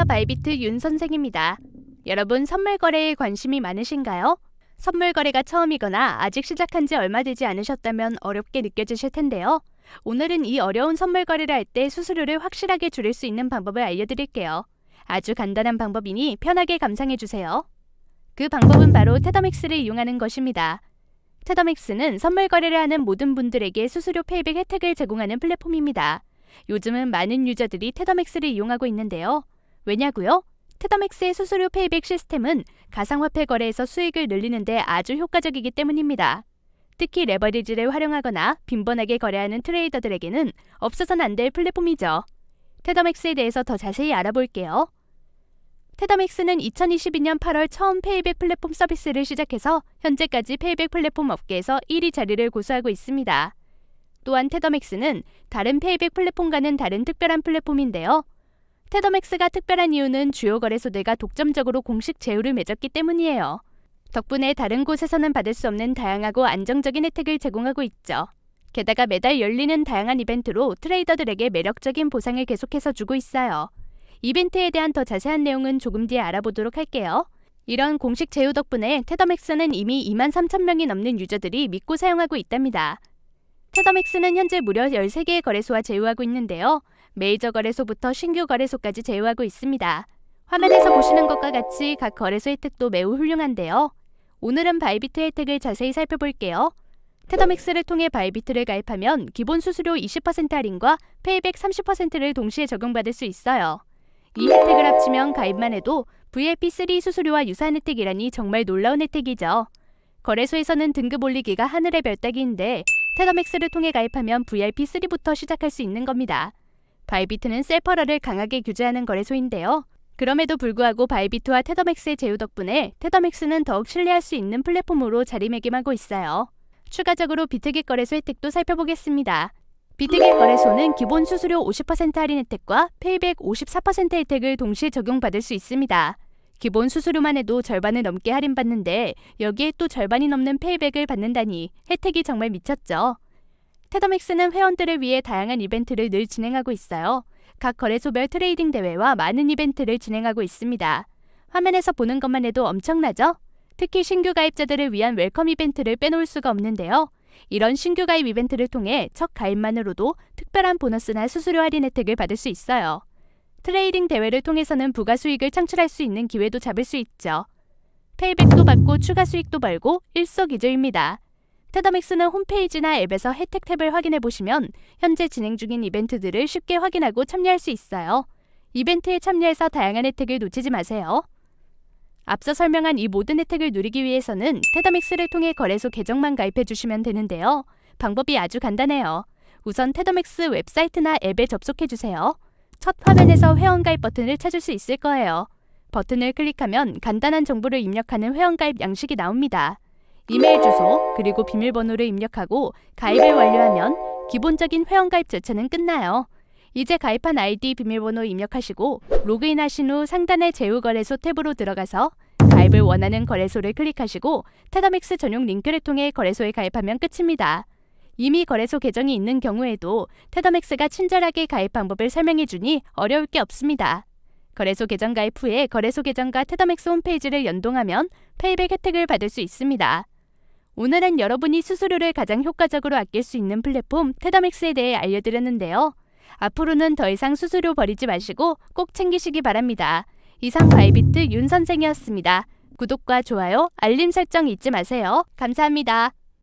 안녕하세요. 바이비트 윤 선생입니다. 여러분 선물 거래에 관심이 많으신가요? 선물 거래가 처음이거나 아직 시작한 지 얼마 되지 않으셨다면 어렵게 느껴지실 텐데요. 오늘은 이 어려운 선물 거래를 할 때 수수료를 확실하게 줄일 수 있는 방법을 알려드릴게요. 아주 간단한 방법이니 편하게 감상해 주세요. 그 방법은 바로 테더맥스를 이용하는 것입니다. 테더맥스는 선물 거래를 하는 모든 분들에게 수수료 페이백 혜택을 제공하는 플랫폼입니다. 요즘은 많은 유저들이 테더맥스를 이용하고 있는데요. 왜냐고요? 테더맥스의 수수료 페이백 시스템은 가상화폐 거래에서 수익을 늘리는데 아주 효과적이기 때문입니다. 특히 레버리지를 활용하거나 빈번하게 거래하는 트레이더들에게는 없어서는 안 될 플랫폼이죠. 테더맥스에 대해서 더 자세히 알아볼게요. 테더맥스는 2022년 8월 처음 페이백 플랫폼 서비스를 시작해서 현재까지 페이백 플랫폼 업계에서 1위 자리를 고수하고 있습니다. 또한 테더맥스는 다른 페이백 플랫폼과는 다른 특별한 플랫폼인데요. 테더맥스가 특별한 이유는 주요 거래소들과 독점적으로 공식 제휴를 맺었기 때문이에요. 덕분에 다른 곳에서는 받을 수 없는 다양하고 안정적인 혜택을 제공하고 있죠. 게다가 매달 열리는 다양한 이벤트로 트레이더들에게 매력적인 보상을 계속해서 주고 있어요. 이벤트에 대한 더 자세한 내용은 조금 뒤에 알아보도록 할게요. 이런 공식 제휴 덕분에 테더맥스는 이미 2만 3천 명이 넘는 유저들이 믿고 사용하고 있답니다. 테더맥스는 현재 무려 13개의 거래소와 제휴하고 있는데요. 메이저 거래소부터 신규 거래소까지 제휴하고 있습니다. 화면에서 보시는 것과 같이 각 거래소 혜택도 매우 훌륭한데요. 오늘은 바이비트 혜택을 자세히 살펴볼게요. 테더맥스를 통해 바이비트를 가입하면 기본 수수료 20% 할인과 페이백 30%를 동시에 적용받을 수 있어요. 이 혜택을 합치면 가입만 해도 VIP3 수수료와 유사한 혜택이라니 정말 놀라운 혜택이죠. 거래소에서는 등급 올리기가 하늘의 별따기인데 테더맥스를 통해 가입하면 VIP3부터 시작할 수 있는 겁니다. 바이비트는 셀퍼러를 강하게 규제하는 거래소인데요. 그럼에도 불구하고 바이비트와 테더맥스의 제휴 덕분에 테더맥스는 더욱 신뢰할 수 있는 플랫폼으로 자리매김하고 있어요. 추가적으로 비트기 거래소 혜택도 살펴보겠습니다. 비트기 거래소는 기본 수수료 50% 할인 혜택과 페이백 54% 혜택을 동시에 적용받을 수 있습니다. 기본 수수료만 해도 절반을 넘게 할인받는데 여기에 또 절반이 넘는 페이백을 받는다니 혜택이 정말 미쳤죠. 테더맥스는 회원들을 위해 다양한 이벤트를 늘 진행하고 있어요. 각 거래소별 트레이딩 대회와 많은 이벤트를 진행하고 있습니다. 화면에서 보는 것만 해도 엄청나죠? 특히 신규 가입자들을 위한 웰컴 이벤트를 빼놓을 수가 없는데요. 이런 신규 가입 이벤트를 통해 첫 가입만으로도 특별한 보너스나 수수료 할인 혜택을 받을 수 있어요. 트레이딩 대회를 통해서는 부가 수익을 창출할 수 있는 기회도 잡을 수 있죠. 페이백도 받고 추가 수익도 벌고 일석이조입니다. 테더맥스는 홈페이지나 앱에서 혜택 탭을 확인해 보시면 현재 진행 중인 이벤트들을 쉽게 확인하고 참여할 수 있어요. 이벤트에 참여해서 다양한 혜택을 놓치지 마세요. 앞서 설명한 이 모든 혜택을 누리기 위해서는 테더맥스를 통해 거래소 계정만 가입해 주시면 되는데요. 방법이 아주 간단해요. 우선 테더맥스 웹사이트나 앱에 접속해 주세요. 첫 화면에서 회원가입 버튼을 찾을 수 있을 거예요. 버튼을 클릭하면 간단한 정보를 입력하는 회원가입 양식이 나옵니다. 이메일 주소 그리고 비밀번호를 입력하고 가입을 완료하면 기본적인 회원가입 절차는 끝나요. 이제 가입한 아이디 비밀번호 입력하시고 로그인하신 후 상단의 제휴거래소 탭으로 들어가서 가입을 원하는 거래소를 클릭하시고 테더맥스 전용 링크를 통해 거래소에 가입하면 끝입니다. 이미 거래소 계정이 있는 경우에도 테더맥스가 친절하게 가입 방법을 설명해 주니 어려울 게 없습니다. 거래소 계정 가입 후에 거래소 계정과 테더맥스 홈페이지를 연동하면 페이백 혜택을 받을 수 있습니다. 오늘은 여러분이 수수료를 가장 효과적으로 아낄 수 있는 플랫폼 테더맥스에 대해 알려드렸는데요. 앞으로는 더 이상 수수료 버리지 마시고 꼭 챙기시기 바랍니다. 이상 바이비트 윤 선생이었습니다. 구독과 좋아요, 알림 설정 잊지 마세요. 감사합니다.